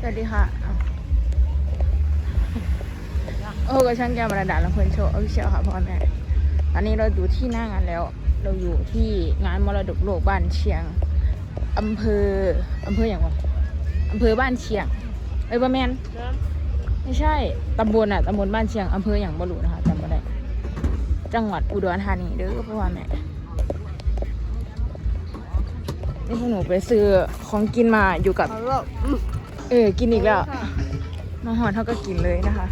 สวัสดีค่ะโอ้ก็ช่างแก้วบรรดาและเพื่อนโชว์ออฟฟิเชียลค่ะพ่อแม่ตอนนี้เราอยู่ที่หน้างานแล้ว เราอยู่ที่งานมรดกโลกบ้านเชียงอำเภออำเภออย่างวะอำเภอบ้านเชียงเอ้ยบ่แมนไม่ใช่ตำบลอะตำบลบ้านเชียงอำเภออย่างบรูนะคะจำไม่ได้จังหวัดอุดรธานีเด้อพ่อแม่นี่พวกหนูไปซื้อของกินมาอยู่กับ เออ กินอีกแล้วมาหอนเท่าก็กินเลยนะคะ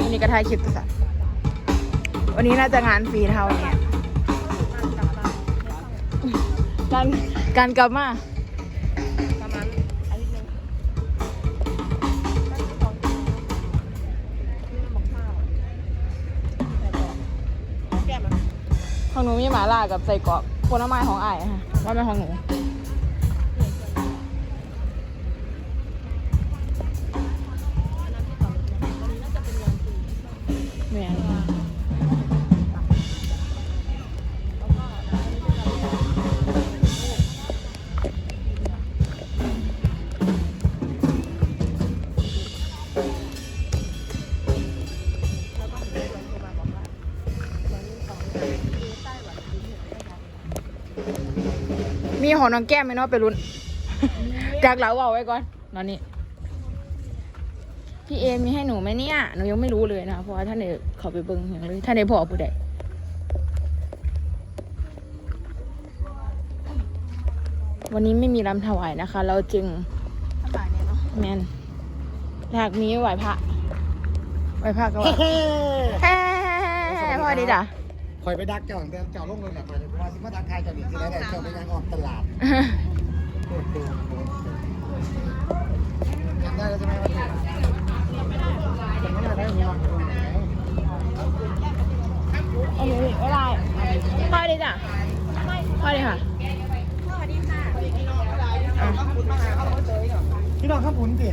วันนี้ก็ถ่ายคลิปตัวสัตว์วันนี้น่าจะงานฟรีเท่านี้การการกลับมา ของหนูมีหมาล่ากับใส่กรอกผลไม้ของไอ้ายอค่ะว่าเป็นของหนู มีของน้องแก้มไหมเนาะไปรุ่นจากเหลาเอาไว้ก่อนนอนนี่พี่เอมีให้หนูไหมเนี่ยหนูยังไม่รู้เลยนะเพราะว่าท่านเอกเขาไปเบิ้งอย่างเลยท่านเอกพอผู้ใดวันนี้ไม่มีรำถวายนะคะ เราจึงสบายเนี่ยเนาะแมนหากมีไหวพระไหวพระก็ไหวเฮ้พ่อดีจ้ะค อยไปดักเจ้าตั้งแต่เจ้าลงเลยแหละคอยว่าสิมาดักทายเจ้าหนีที่ไหนได้เจ้าไปยังออกตลาดโอ้โหจำได้แล้วใช่ไหมว่าจำไม่ได้ได้หัวโอ้โหไม่ได้พ่อดีจ้ะพอดีค่ะพี่น้องข้ามพุนดิ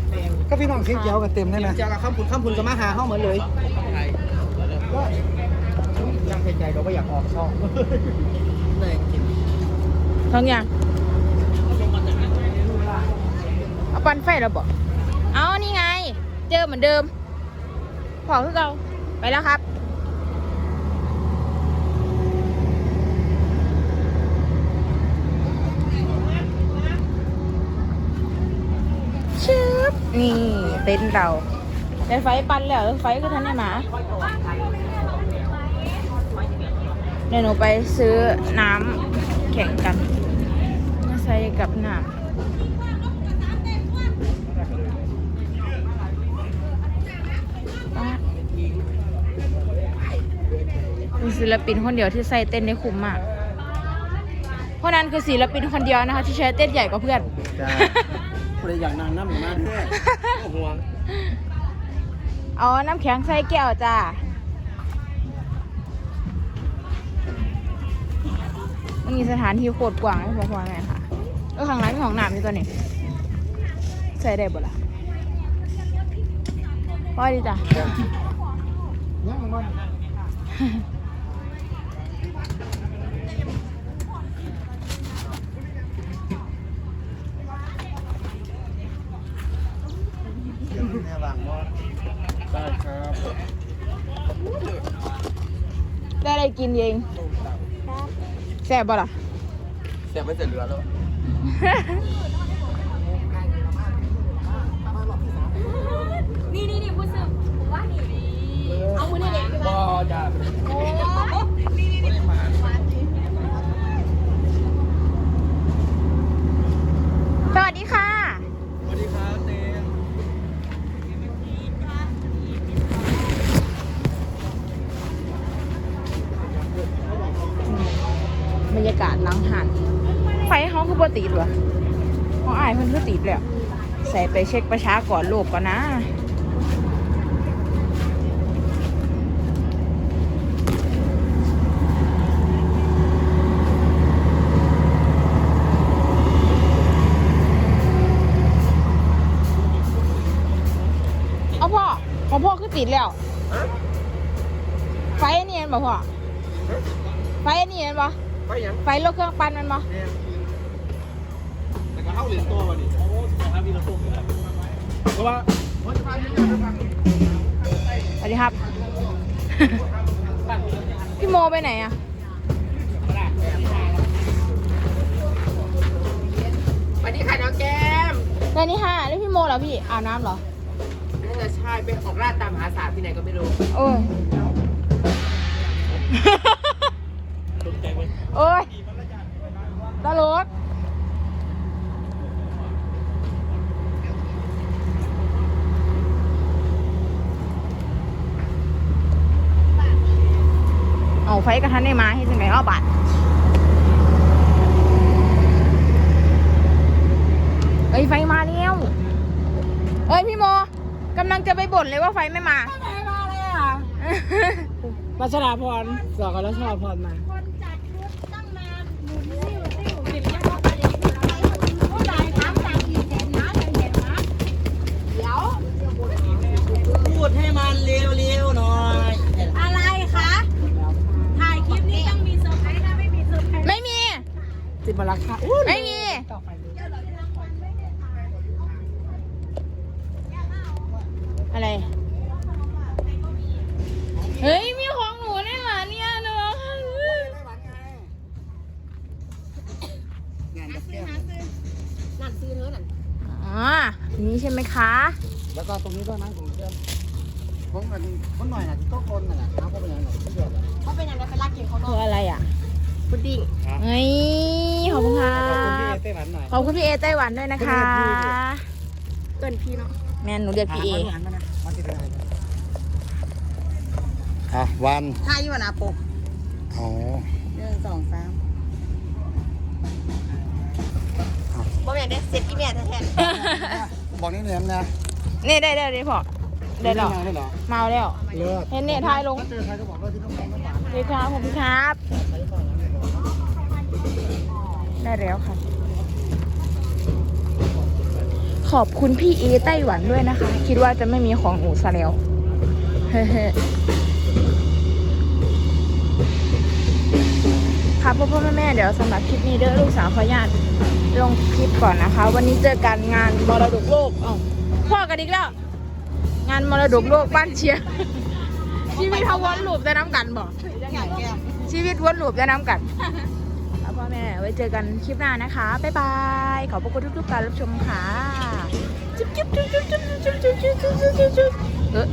ก็พี่น้องเสียงเจียวกันเต็มได้ไหมเจ้ากับข้ามพุนข้ามพุนก็มาหาเข้าเหมือนเลย ก็ยังใจเราไม่อยากออกช่องเลยกินท้องยังเอาปันไฟแล้วบอกเอานี่ไง เจอเหมือนเดิมพอคือเราไปแล้วครับชืบนี่เต็นท์เราได้ไฟปันแล้วไฟก็ทันได้มา เดี๋ยวหนูไปซื้อน้ำแข่งกันมาใส่กับน้ำป๊าดเป็นศิลปินคนเดียวที่ใส่เต้นได้คุ้มมาก เพราะนั้นคือศิลปินคนเดียวนะคะ ที่ใช้เต้นใหญ่กว่าเพื่อนจ้าคนอยากนานน้ำหรือน้ำด้วยห่วงเอาน้ำแข็งใส่แก้วจ้า มันมีสถานที่โคตรกว้างเลยพอๆไงค่ะเออข้างหลังมีห้องน้ำอยู่ตัวนี้ใส่ได้บ่ล่ะพอดีจ้ะยังมันได้ครับได้อะไรกินเอง แซ่บบ่ล่ะเสียไม่เสร็จเรือแล้วนี่นี่นี่พูดซึมผมว่านี่เอามือนี่เด็กบอจ้า โอ้นี่นี่นี่ สวัสดีค่ะ สวัสดีครับเต้ บรรยากาศหลังหันไฟเขาคือบ่ติดวะเขาอายเพิ่นคือติดแล้วใส่ไปเช็คประชากรโลกก่อนนะเอาพ่อของพ่อคือคือติดแล้ว ไฟอันนี่เห็นบ่พ่อไฟอันนี่เห็นบ่ ไปยังไฟรถเครื่องปั่นแมันบ่แต่ก็เข้าเหรียญตัวมาดิโอ้สถานีรถตู้เพราะว่าผมจะมาที่นี่นะครับสวัสดีครับ พี่โมไปไหนอะสวัสดีค่ะน้องแก้มแต่นี่ค่ะนี่พี่โมเหรอพี่อาบน้ำเหรอน่าจะใช่ไปออกราดตามหาสาวที่ไหนก็ไม่รู้ โอ้ย โอ้ยตลกเอาไฟกระทันได้มาให้จังไหนอ้อบัตรเอ้ยไฟมาแล้วเอ้ยพี่โมกำลังจะไปบ่นเลยว่าไฟไม่มา ไม่มาเลยอะ รัชดาพรสอกรัชดาพรมา พูดให้มันเร็วๆหน่อย อะไรคะ ถ่ายคลิปนี้ต้องมีเซอร์ไพรส์นะไม่มีเซอร์ไพรส์ ไม่มี จิบลักค่ะ ไม่มี ต่อไปเลย อะไร เฮ้ย มีของหนูได้วยเหรอเนี่ยเนอะ งานกับแก้ม นั่นซื้อเนื้อนั่น อ๋ออัน นี้ใช่ไหมคะ แล้วก็ตรงนี้ด้วยนะของแก้มผมกันคนหน่อยนะก็คนน่ะนะเขาก็เป็นอย่างนั้นเดียวกันเขาเป็นยังไงไปรักเก่งเขาคืเนาะออะไรอะพุดดิ้งเฮ้ยขอบคุณครัขอบคุณพี่บเต้หวันหน่อยขอบคุณพี่เอไต้หวันด้วยนะคะเกินพี่เนาะแม่หนูเรียกพี่เอหันมานะมาที่ไหนอะวันท่าอยู่นะปกอ๋อหนึ่งสองสามบ่แม่นได้เสร็จอีแม่แท้ บอกนี่เนี่ยนะนี่ได้ได้ได้พอได้หรอได้เหรอเมาแล้วเลิศเห็นเนี่ยทายลงถ้าเจอใครก็บอกว่าที่ต้องการน้ำหวานดีครับขอบคุณครับได้แล้วค่ะ ขอบคุณพี่เอไต้หวันด้วยนะคะ คิดว่าจะไม่มีของหนูซะแล้วเฮ้ คะพ่อพ่อแม่แม่เดี๋ยวสำหรับคลิปนี้เด้อลูกสาวขออนุญาตลงคลิปก่อนนะคะ วันนี้เจอกันงานมรดกโลกอ้าพ่อกันอีกแล้ว งานมรดกโลกบ้านเชียร์ชีวิตเขาวนลูปได้น้ำกันบอกชีวิตวนลูปจะน้ำกันพ่อแม่ไว้เจอกันคลิปหน้านะคะ บ๊ายบาย ขอบพระคุณทุกๆการรับชมค่ะจุ๊บจุ๊บจุ๊บจุ๊บจุ๊บจุ๊บจุ๊บจุ๊บจุ๊บจุ๊บจุ๊บ